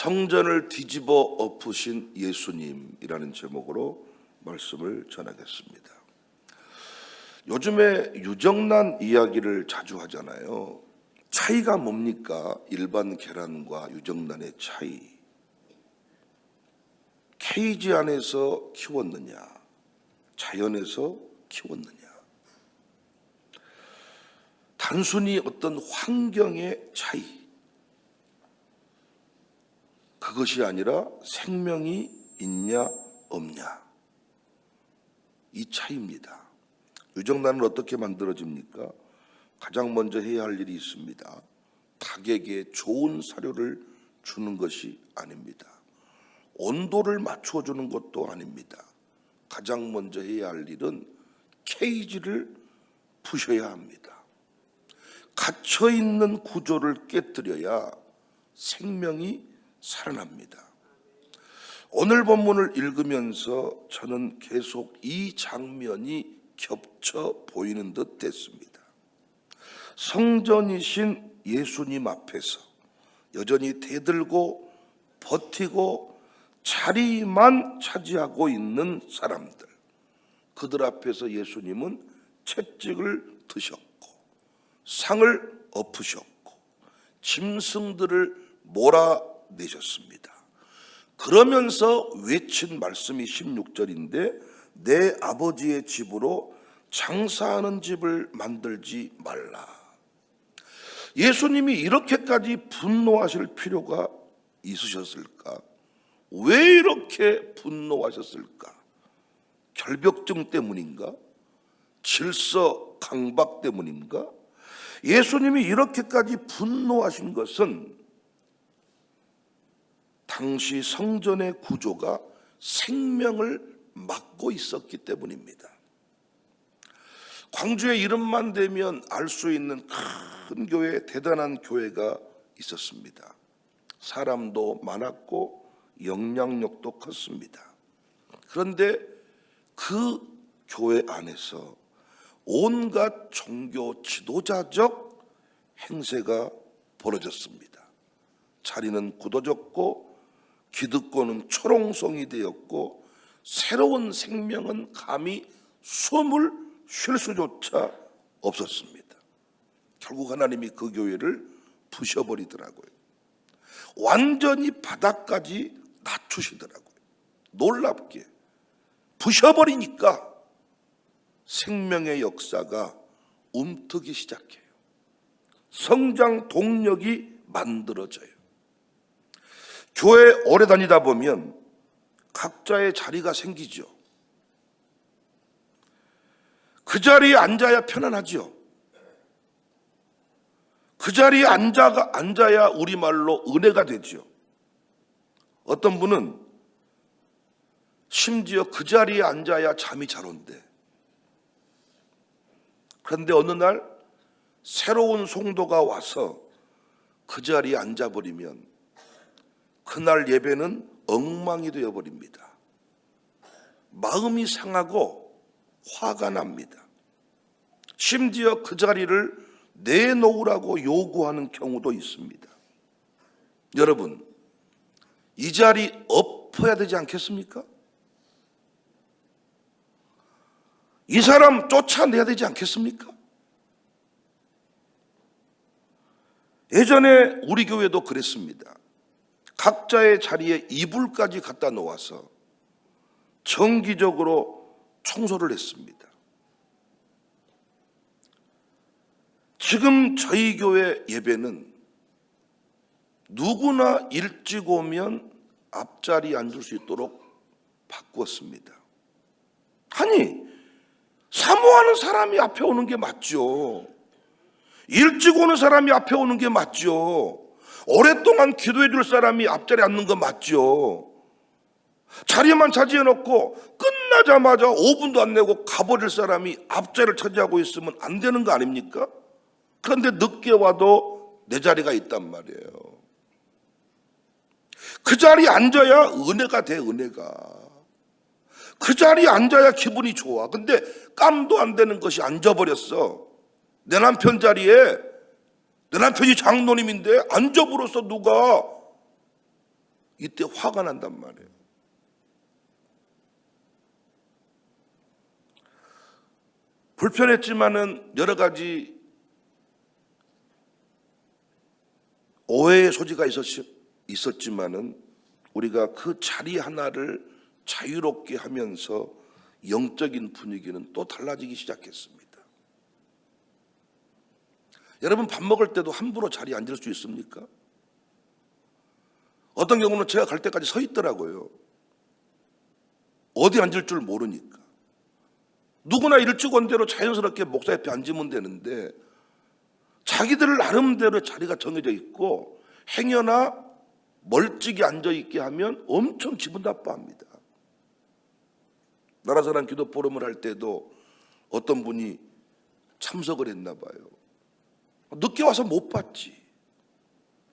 성전을 뒤집어 엎으신 예수님이라는 제목으로 말씀을 전하겠습니다. 요즘에 유정란 이야기를 자주 하잖아요. 차이가 뭡니까? 일반 계란과 유정란의 차이. 케이지 안에서 키웠느냐, 자연에서 키웠느냐. 단순히 어떤 환경의 차이. 그것이 아니라 생명이 있냐, 없냐. 이 차이입니다. 유정란은 어떻게 만들어집니까? 가장 먼저 해야 할 일이 있습니다. 닭에게 좋은 사료를 주는 것이 아닙니다. 온도를 맞춰주는 것도 아닙니다. 가장 먼저 해야 할 일은 케이지를 부셔야 합니다. 갇혀 있는 구조를 깨뜨려야 생명이 살아납니다. 오늘 본문을 읽으면서 저는 계속 이 장면이 겹쳐 보이는 듯 됐습니다. 성전이신 예수님 앞에서 여전히 대들고 버티고 자리만 차지하고 있는 사람들. 그들 앞에서 예수님은 채찍을 드셨고 상을 엎으셨고 짐승들을 몰아 내셨습니다. 그러면서 외친 말씀이 16절인데 내 아버지의 집으로 장사하는 집을 만들지 말라. 예수님이 이렇게까지 분노하실 필요가 있으셨을까? 왜 이렇게 분노하셨을까? 결벽증 때문인가? 질서 강박 때문인가? 예수님이 이렇게까지 분노하신 것은 당시 성전의 구조가 생명을 막고 있었기 때문입니다. 광주의 이름만 대면 알 수 있는 큰 교회, 대단한 교회가 있었습니다. 사람도 많았고 영향력도 컸습니다. 그런데 그 교회 안에서 온갖 종교 지도자적 행세가 벌어졌습니다. 자리는 굳어졌고 기득권은 초롱성이 되었고 새로운 생명은 감히 숨을 쉴 수조차 없었습니다. 결국 하나님이 그 교회를 부셔버리더라고요. 완전히 바닥까지 낮추시더라고요. 놀랍게 부셔버리니까 생명의 역사가 움트기 시작해요. 성장 동력이 만들어져요. 교회 오래 다니다 보면 각자의 자리가 생기죠. 그 자리에 앉아야 편안하죠. 그 자리에 앉아가, 앉아야 우리말로 은혜가 되죠. 어떤 분은 심지어 그 자리에 앉아야 잠이 잘 온대. 그런데 어느 날 새로운 송도가 와서 그 자리에 앉아버리면 그날 예배는 엉망이 되어버립니다. 마음이 상하고 화가 납니다. 심지어 그 자리를 내놓으라고 요구하는 경우도 있습니다. 여러분, 이 자리 엎어야 되지 않겠습니까? 이 사람 쫓아내야 되지 않겠습니까? 예전에 우리 교회도 그랬습니다. 각자의 자리에 이불까지 갖다 놓아서 정기적으로 청소를 했습니다. 지금 저희 교회 예배는 누구나 일찍 오면 앞자리 앉을 수 있도록 바꾸었습니다. 아니, 사모하는 사람이 앞에 오는 게 맞죠. 일찍 오는 사람이 앞에 오는 게 맞죠. 오랫동안 기도해 줄 사람이 앞자리에 앉는 거 맞죠. 자리만 차지해 놓고 끝나자마자 5분도 안 내고 가버릴 사람이 앞자리를 차지하고 있으면 안 되는 거 아닙니까? 그런데 늦게 와도 내 자리가 있단 말이에요. 그 자리에 앉아야 은혜가 돼, 은혜가. 그 자리에 앉아야 기분이 좋아. 근데 깜도 안 되는 것이 앉아버렸어. 내 남편 자리에 내 남편이 장로님인데 앉아버려서 누가 이때 화가 난단 말이에요. 불편했지만은 여러 가지 오해의 소지가 있었, 있었지만은 우리가 그 자리 하나를 자유롭게 하면서 영적인 분위기는 또 달라지기 시작했습니다. 여러분 밥 먹을 때도 함부로 자리에 앉을 수 있습니까? 어떤 경우는 제가 갈 때까지 서 있더라고요. 어디 앉을 줄 모르니까. 누구나 일찍온대로 자연스럽게 목사 옆에 앉으면 되는데 자기들 나름대로 자리가 정해져 있고 행여나 멀찍이 앉아 있게 하면 엄청 기분 나빠합니다. 나라사랑 기도 포럼을 할 때도 어떤 분이 참석을 했나 봐요. 늦게 와서 못 봤지.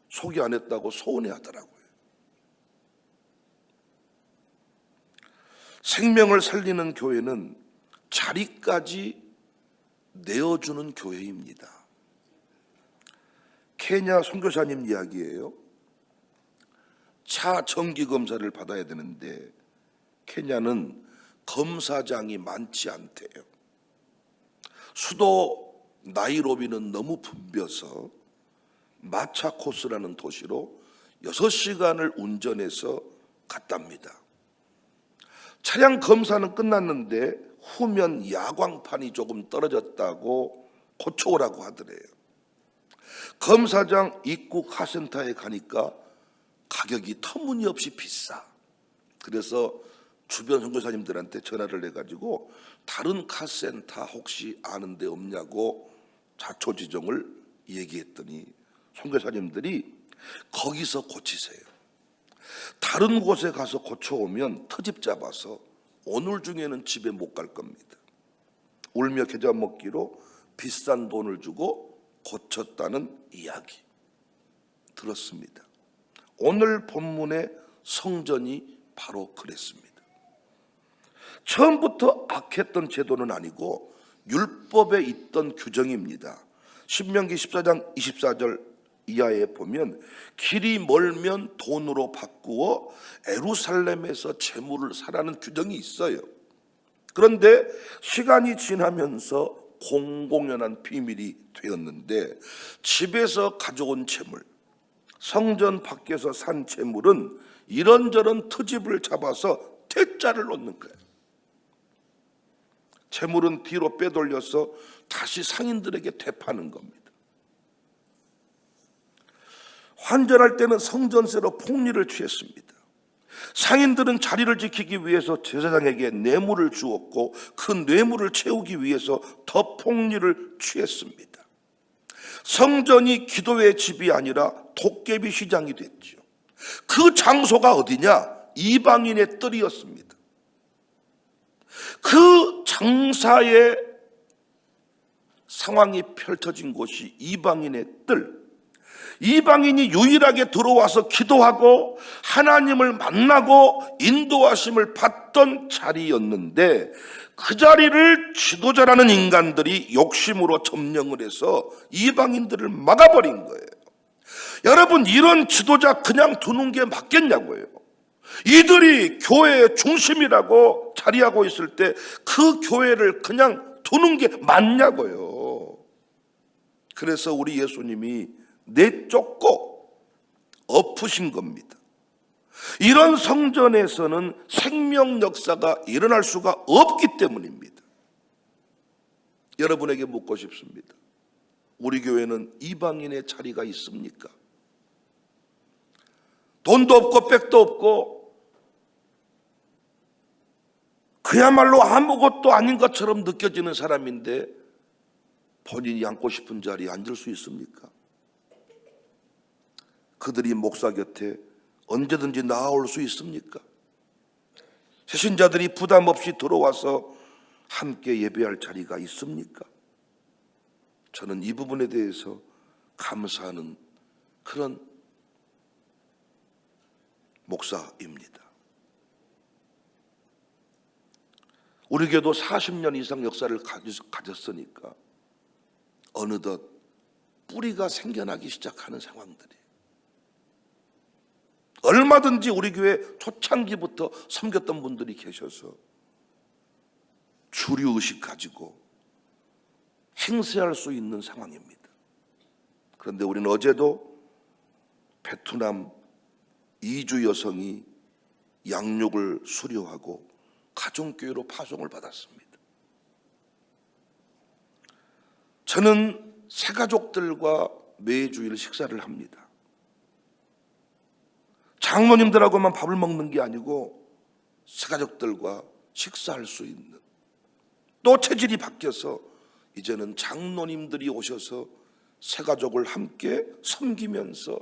소개 안 했다고 서운해 하더라고요. 생명을 살리는 교회는 자리까지 내어주는 교회입니다. 케냐 선교사님 이야기예요. 차 정기 검사를 받아야 되는데 케냐는 검사장이 많지 않대요. 수도 나이로비는 너무 붐벼서 마차코스라는 도시로 6시간을 운전해서 갔답니다. 차량 검사는 끝났는데 후면 야광판이 조금 떨어졌다고 고쳐오라고 하더래요. 검사장 입구 카센터에 가니까 가격이 터무니없이 비싸. 그래서 주변 선교사님들한테 전화를 해가지고 다른 카센터 혹시 아는 데 없냐고 자초지종을 얘기했더니 선교사님들이 거기서 고치세요. 다른 곳에 가서 고쳐오면 터집 잡아서 오늘 중에는 집에 못 갈 겁니다. 울며 겨자 먹기로 비싼 돈을 주고 고쳤다는 이야기 들었습니다. 오늘 본문의 성전이 바로 그랬습니다. 처음부터 악했던 제도는 아니고 율법에 있던 규정입니다. 신명기 14장 24절 이하에 보면 길이 멀면 돈으로 바꾸어 에루살렘에서 재물을 사라는 규정이 있어요. 그런데 시간이 지나면서 공공연한 비밀이 되었는데 집에서 가져온 재물, 성전 밖에서 산 재물은 이런저런 트집을 잡아서 퇴짜를 놓는 거예요. 재물은 뒤로 빼돌려서 다시 상인들에게 되파는 겁니다. 환전할 때는 성전세로 폭리를 취했습니다. 상인들은 자리를 지키기 위해서 제사장에게 뇌물을 주었고 그 뇌물을 채우기 위해서 더 폭리를 취했습니다. 성전이 기도의 집이 아니라 도깨비 시장이 됐죠. 그 장소가 어디냐? 이방인의 뜰이었습니다. 그 장사의 상황이 펼쳐진 곳이 이방인의 뜰. 이방인이 유일하게 들어와서 기도하고 하나님을 만나고 인도하심을 받던 자리였는데 그 자리를 지도자라는 인간들이 욕심으로 점령을 해서 이방인들을 막아버린 거예요. 여러분 이런 지도자 그냥 두는 게 맞겠냐고요. 이들이 교회의 중심이라고 자리하고 있을 때 그 교회를 그냥 두는 게 맞냐고요. 그래서 우리 예수님이 내쫓고 엎으신 겁니다. 이런 성전에서는 생명 역사가 일어날 수가 없기 때문입니다. 여러분에게 묻고 싶습니다. 우리 교회는 이방인의 자리가 있습니까? 돈도 없고 백도 없고 그야말로 아무것도 아닌 것처럼 느껴지는 사람인데 본인이 앉고 싶은 자리에 앉을 수 있습니까? 그들이 목사 곁에 언제든지 나아올 수 있습니까? 새신자들이 부담 없이 들어와서 함께 예배할 자리가 있습니까? 저는 이 부분에 대해서 감사하는 그런 목사입니다. 우리 교도 40년 이상 역사를 가졌으니까 어느덧 뿌리가 생겨나기 시작하는 상황들이 얼마든지 우리 교회 초창기부터 섬겼던 분들이 계셔서 주류 의식 가지고 행세할 수 있는 상황입니다. 그런데 우리는 어제도 베트남 이주 여성이 양육을 수료하고 가정교회로 파송을 받았습니다. 저는 새 가족들과 매주일 식사를 합니다. 장모님들하고만 밥을 먹는 게 아니고 새 가족들과 식사할 수 있는 또 체질이 바뀌어서 이제는 장로님들이 오셔서 새 가족을 함께 섬기면서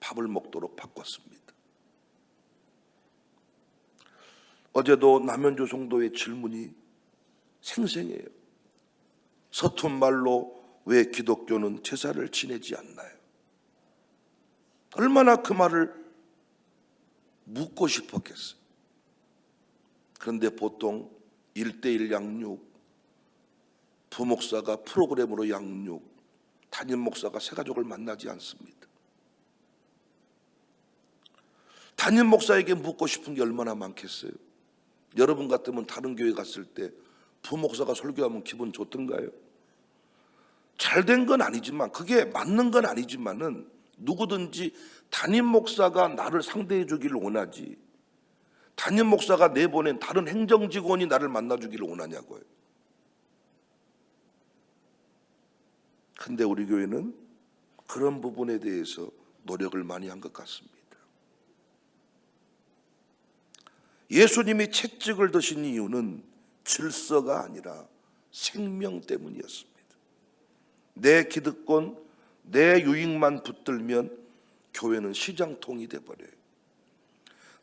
밥을 먹도록 바꿨습니다. 어제도 남현주 성도의 질문이 생생해요. 서툰 말로 왜 기독교는 제사를 지내지 않나요? 얼마나 그 말을 묻고 싶었겠어요. 그런데 보통 일대일 양육, 부목사가 프로그램으로 양육, 담임 목사가 새 가족을 만나지 않습니다. 담임 목사에게 묻고 싶은 게 얼마나 많겠어요? 여러분 같으면 다른 교회 갔을 때 부목사가 설교하면 기분 좋던가요? 잘 된 건 아니지만 그게 맞는 건 아니지만은 누구든지 담임 목사가 나를 상대해 주기를 원하지 담임 목사가 내보낸 다른 행정 직원이 나를 만나 주기를 원하냐고요. 근데 우리 교회는 그런 부분에 대해서 노력을 많이 한 것 같습니다. 예수님이 채찍을 드신 이유는 질서가 아니라 생명 때문이었습니다. 내 기득권, 내 유익만 붙들면 교회는 시장통이 돼버려요.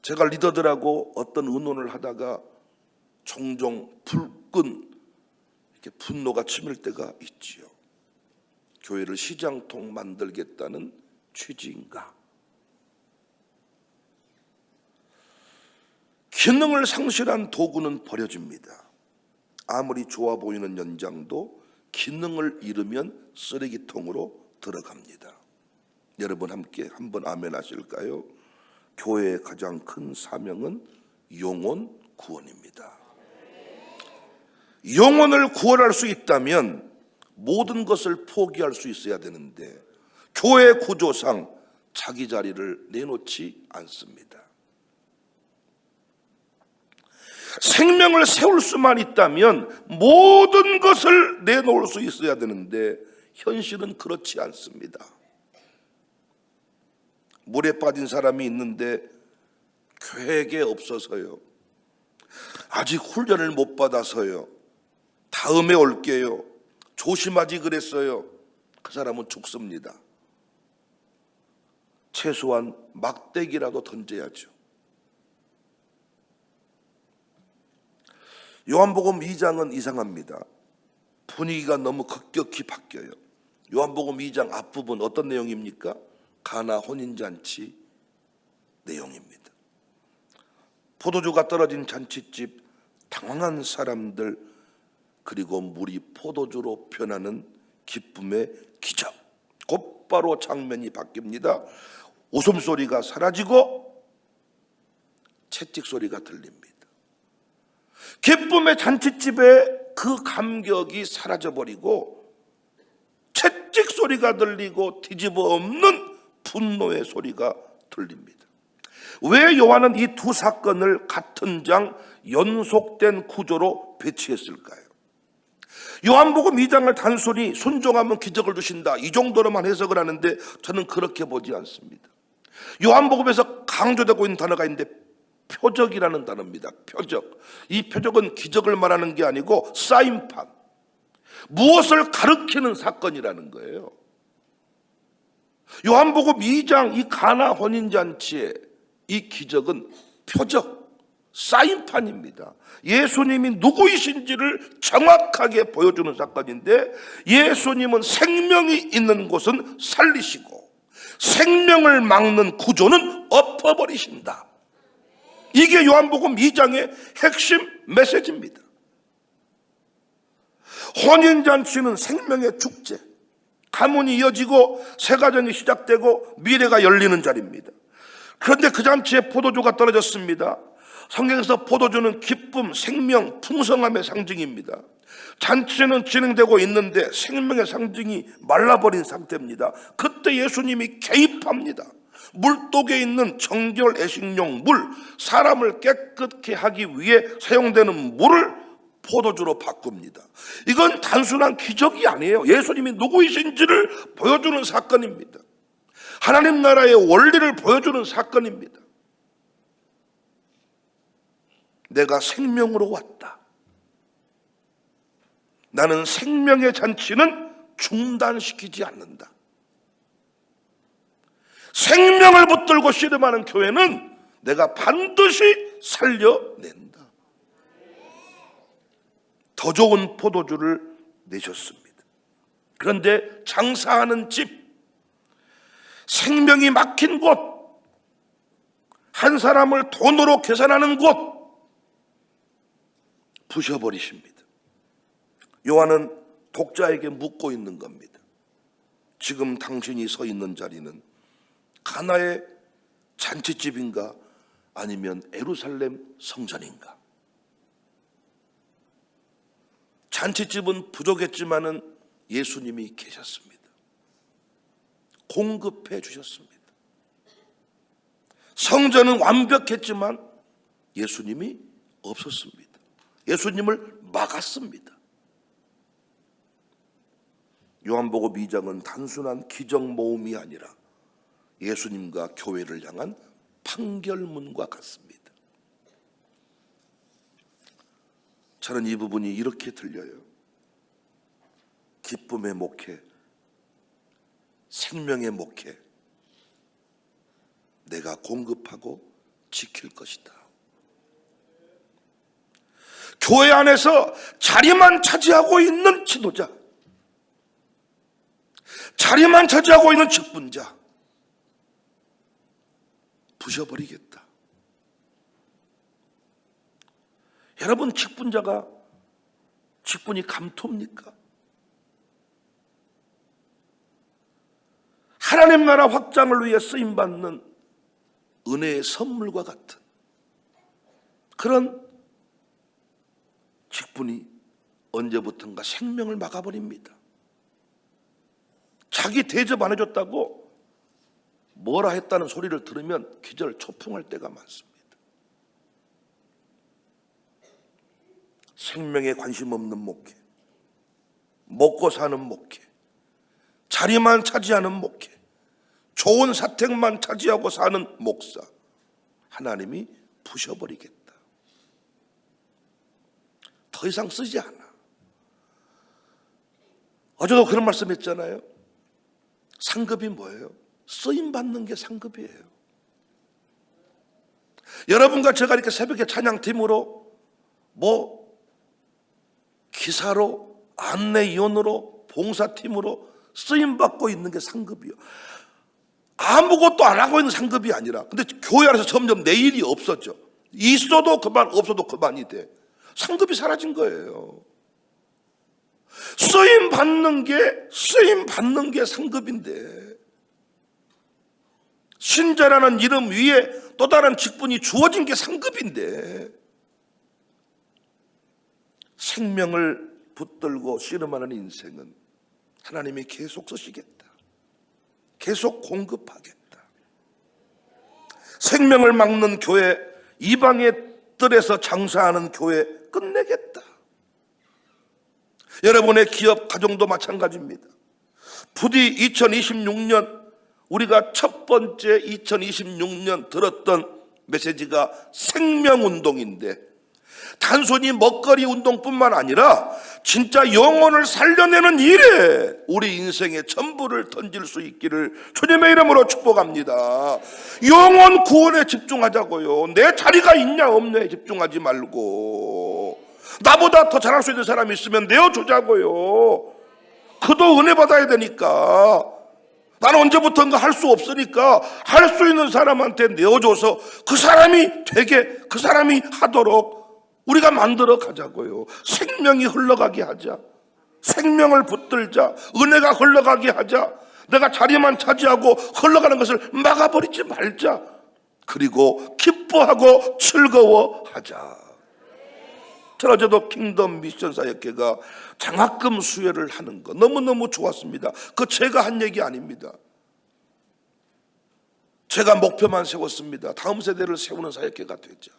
제가 리더들하고 어떤 의논을 하다가 종종 불끈 이렇게 분노가 치밀 때가 있지요. 교회를 시장통 만들겠다는 취지인가? 기능을 상실한 도구는 버려집니다. 아무리 좋아 보이는 연장도 기능을 잃으면 쓰레기통으로 들어갑니다. 여러분 함께 한번 아멘 하실까요? 교회의 가장 큰 사명은 영혼 구원입니다. 영혼을 구원할 수 있다면 모든 것을 포기할 수 있어야 되는데 교회 구조상 자기 자리를 내놓지 않습니다. 생명을 세울 수만 있다면 모든 것을 내놓을 수 있어야 되는데 현실은 그렇지 않습니다. 물에 빠진 사람이 있는데 계획에 없어서요. 아직 훈련을 못 받아서요. 다음에 올게요. 조심하지 그랬어요. 그 사람은 죽습니다. 최소한 막대기라도 던져야죠. 요한복음 2장은 이상합니다. 분위기가 너무 급격히 바뀌어요. 요한복음 2장 앞부분 어떤 내용입니까? 가나 혼인잔치 내용입니다. 포도주가 떨어진 잔치집, 당황한 사람들, 그리고 물이 포도주로 변하는 기쁨의 기적. 곧바로 장면이 바뀝니다. 웃음소리가 사라지고 채찍 소리가 들립니다. 기쁨의 잔치집에 그 감격이 사라져버리고 채찍 소리가 들리고 뒤집어 없는 분노의 소리가 들립니다. 왜 요한은 이 두 사건을 같은 장 연속된 구조로 배치했을까요? 요한복음 2장을 단순히 순종하면 기적을 주신다 이 정도로만 해석을 하는데 저는 그렇게 보지 않습니다. 요한복음에서 강조되고 있는 단어가 있는데 표적이라는 단어입니다. 표적. 이 표적은 기적을 말하는 게 아니고 사인판. 무엇을 가르치는 사건이라는 거예요. 요한복음 2장 이 가나 혼인잔치의 이 기적은 표적, 사인판입니다. 예수님이 누구이신지를 정확하게 보여주는 사건인데 예수님은 생명이 있는 곳은 살리시고 생명을 막는 구조는 엎어버리신다. 이게 요한복음 2장의 핵심 메시지입니다. 혼인잔치는 생명의 축제. 가문이 이어지고 새 가정이 시작되고 미래가 열리는 자리입니다. 그런데 그 잔치에 포도주가 떨어졌습니다. 성경에서 포도주는 기쁨, 생명, 풍성함의 상징입니다. 잔치는 진행되고 있는데 생명의 상징이 말라버린 상태입니다. 그때 예수님이 개입합니다. 물독에 있는 정결 애식용 물, 사람을 깨끗게 하기 위해 사용되는 물을 포도주로 바꿉니다. 이건 단순한 기적이 아니에요. 예수님이 누구이신지를 보여주는 사건입니다. 하나님 나라의 원리를 보여주는 사건입니다. 내가 생명으로 왔다. 나는 생명의 잔치는 중단시키지 않는다. 생명을 붙들고 씨름하는 교회는 내가 반드시 살려낸다. 더 좋은 포도주를 내셨습니다. 그런데 장사하는 집, 생명이 막힌 곳, 한 사람을 돈으로 계산하는 곳, 부셔버리십니다. 요한은 독자에게 묻고 있는 겁니다. 지금 당신이 서 있는 자리는 가나의 잔치집인가 아니면 에루살렘 성전인가? 잔치집은 부족했지만은 예수님이 계셨습니다. 공급해 주셨습니다. 성전은 완벽했지만 예수님이 없었습니다. 예수님을 막았습니다. 요한복음 2장은 단순한 기적 모음이 아니라 예수님과 교회를 향한 판결문과 같습니다. 저는 이 부분이 이렇게 들려요. 기쁨의 목회, 생명의 목회, 내가 공급하고 지킬 것이다. 교회 안에서 자리만 차지하고 있는 지도자, 자리만 차지하고 있는 직분자, 부셔버리겠다. 여러분, 직분자가 직분이 감토입니까? 하나님 나라 확장을 위해 쓰임 받는 은혜의 선물과 같은 그런 직분이 언제부턴가 생명을 막아버립니다. 자기 대접 안 해줬다고 뭐라 했다는 소리를 들으면 기절 초풍할 때가 많습니다. 생명에 관심 없는 목회, 먹고 사는 목회, 자리만 차지하는 목회, 좋은 사택만 차지하고 사는 목사, 하나님이 부셔버리겠다. 더 이상 쓰지 않아. 어제도 그런 말씀 했잖아요. 상급이 뭐예요? 쓰임 받는 게 상급이에요. 여러분과 제가 이렇게 새벽에 찬양팀으로 뭐 기사로 안내위원으로 봉사팀으로 쓰임 받고 있는 게 상급이요. 아무것도 안 하고 있는 상급이 아니라 근데 교회 안에서 점점 내 일이 없어져. 있어도 그만 없어도 그만이 돼. 상급이 사라진 거예요. 쓰임 받는 게 쓰임 받는 게 상급인데 신자라는 이름 위에 또 다른 직분이 주어진 게 상급인데 생명을 붙들고 씨름하는 인생은 하나님이 계속 쓰시겠다. 계속 공급하겠다. 생명을 막는 교회, 이방의 뜰에서 장사하는 교회 끝내겠다. 여러분의 기업, 가정도 마찬가지입니다. 부디 2026년 우리가 첫 번째 2026년 들었던 메시지가 생명운동인데 단순히 먹거리 운동뿐만 아니라 진짜 영혼을 살려내는 일에 우리 인생의 전부를 던질 수 있기를 주님의 이름으로 축복합니다. 영혼 구원에 집중하자고요. 내 자리가 있냐 없냐에 집중하지 말고 나보다 더 잘할 수 있는 사람이 있으면 내어주자고요. 그도 은혜 받아야 되니까. 나는 언제부턴가 할 수 없으니까 할 수 있는 사람한테 내어줘서 그 사람이 되게 그 사람이 하도록 우리가 만들어 가자고요. 생명이 흘러가게 하자. 생명을 붙들자. 은혜가 흘러가게 하자. 내가 자리만 차지하고 흘러가는 것을 막아버리지 말자. 그리고 기뻐하고 즐거워하자. 트라저도 킹덤 미션 사역회가 장학금 수여를 하는 거 너무너무 좋았습니다. 그 제가 한 얘기 아닙니다. 제가 목표만 세웠습니다. 다음 세대를 세우는 사역회가 되자.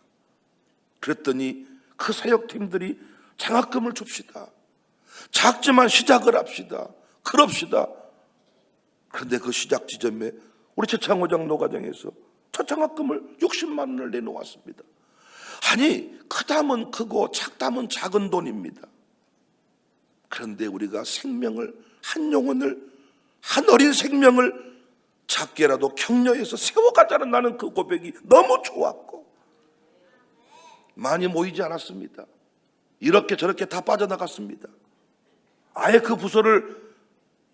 그랬더니 그 사역팀들이 장학금을 줍시다. 작지만 시작을 합시다. 그럽시다. 그런데 그 시작 지점에 우리 최창호장 노가정에서 첫 장학금을 60만 원을 내놓았습니다. 아니 크다면 크고 작다면 작은 돈입니다. 그런데 우리가 생명을 한 영혼을 한 어린 생명을 작게라도 격려해서 세워가자는 나는 그 고백이 너무 좋았고 많이 모이지 않았습니다. 이렇게 저렇게 다 빠져나갔습니다. 아예 그 부서를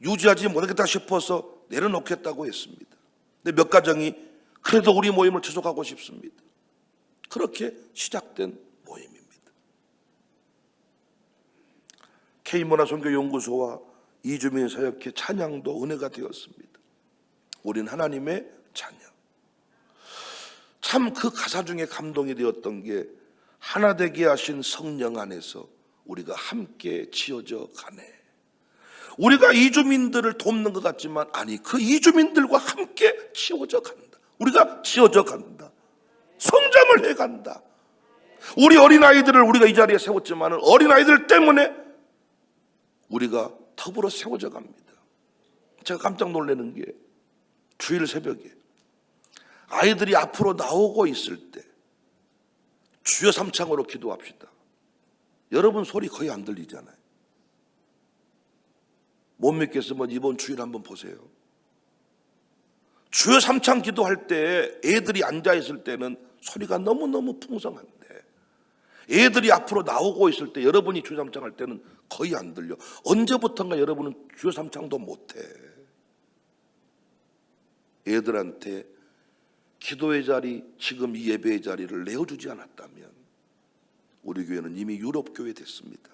유지하지 못하겠다 싶어서 내려놓겠다고 했습니다. 근데 몇 가정이 그래도 우리 모임을 지속하고 싶습니다. 그렇게 시작된 모임입니다. K문화선교연구소와 이주민 사역회 찬양도 은혜가 되었습니다. 우린 하나님의 자녀. 참 그 가사 중에 감동이 되었던 게 하나 되게 하신 성령 안에서 우리가 함께 지어져 가네. 우리가 이주민들을 돕는 것 같지만 아니 그 이주민들과 함께 지어져 간다. 우리가 지어져 간다. 성장을 해 간다. 우리 어린아이들을 우리가 이 자리에 세웠지만 어린아이들 때문에 우리가 더불어 세워져 갑니다. 제가 깜짝 놀라는 게 주일 새벽에 아이들이 앞으로 나오고 있을 때 주여 삼창으로 기도합시다. 여러분 소리 거의 안 들리잖아요. 못 믿겠으면 이번 주일 한번 보세요. 주여 삼창 기도할 때 애들이 앉아 있을 때는 소리가 너무너무 풍성한데 애들이 앞으로 나오고 있을 때 여러분이 주여 삼창 할 때는 거의 안 들려. 언제부턴가 여러분은 주여 삼창도 못해. 애들한테 기도의 자리, 지금 이 예배의 자리를 내어주지 않았다면 우리 교회는 이미 유럽 교회 됐습니다.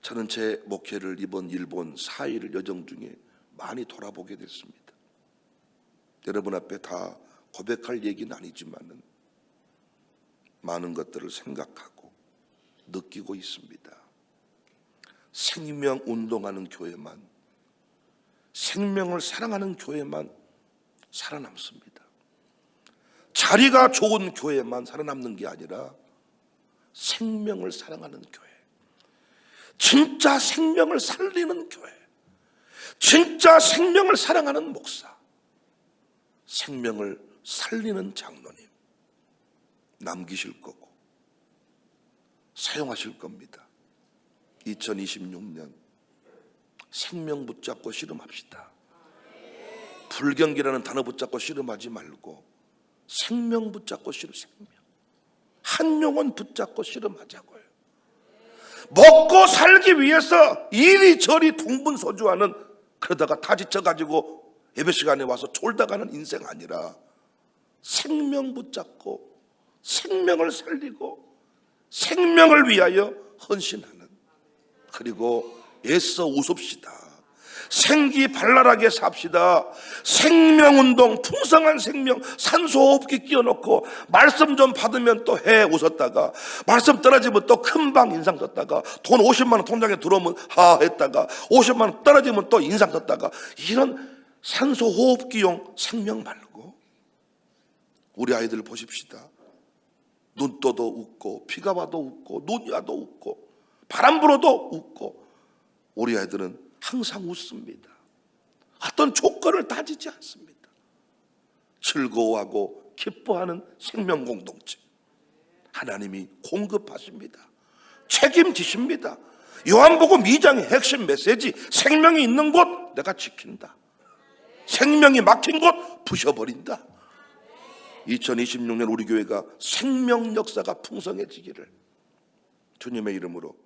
저는 제 목회를 이번 일본 4일 여정 중에 많이 돌아보게 됐습니다. 여러분 앞에 다 고백할 얘기는 아니지만은 많은 것들을 생각하고 느끼고 있습니다. 생명 운동하는 교회만 생명을 사랑하는 교회만 살아남습니다. 자리가 좋은 교회만 살아남는 게 아니라 생명을 사랑하는 교회. 진짜 생명을 살리는 교회. 진짜 생명을 사랑하는 목사. 생명을 살리는 장로님. 남기실 거고 사용하실 겁니다. 2026년 생명 붙잡고 씨름합시다. 불경기라는 단어 붙잡고 씨름하지 말고 생명 붙잡고 씨름 생명. 한 영혼 붙잡고 씨름하자고요. 먹고 살기 위해서 이리저리 동분서주하는 그러다가 다 지쳐가지고 예배 시간에 와서 졸다 가는 인생 아니라 생명 붙잡고 생명을 살리고 생명을 위하여 헌신하는 그리고 애써 웃읍시다. 생기 발랄하게 삽시다. 생명운동, 풍성한 생명, 산소 호흡기 끼워놓고 말씀 좀 받으면 또 해 웃었다가 말씀 떨어지면 또 금방 인상 썼다가 돈 50만 원 통장에 들어오면 하 했다가 50만 원 떨어지면 또 인상 썼다가 이런 산소호흡기용 생명 말고 우리 아이들 보십시다. 눈 떠도 웃고 피가 와도 웃고 눈이 와도 웃고 바람 불어도 웃고 우리 아이들은 항상 웃습니다. 어떤 조건을 따지지 않습니다. 즐거워하고 기뻐하는 생명 공동체. 하나님이 공급하십니다. 책임지십니다. 요한복음 2장의 핵심 메시지 생명이 있는 곳 내가 지킨다. 생명이 막힌 곳 부셔버린다. 2026년 우리 교회가 생명 역사가 풍성해지기를 주님의 이름으로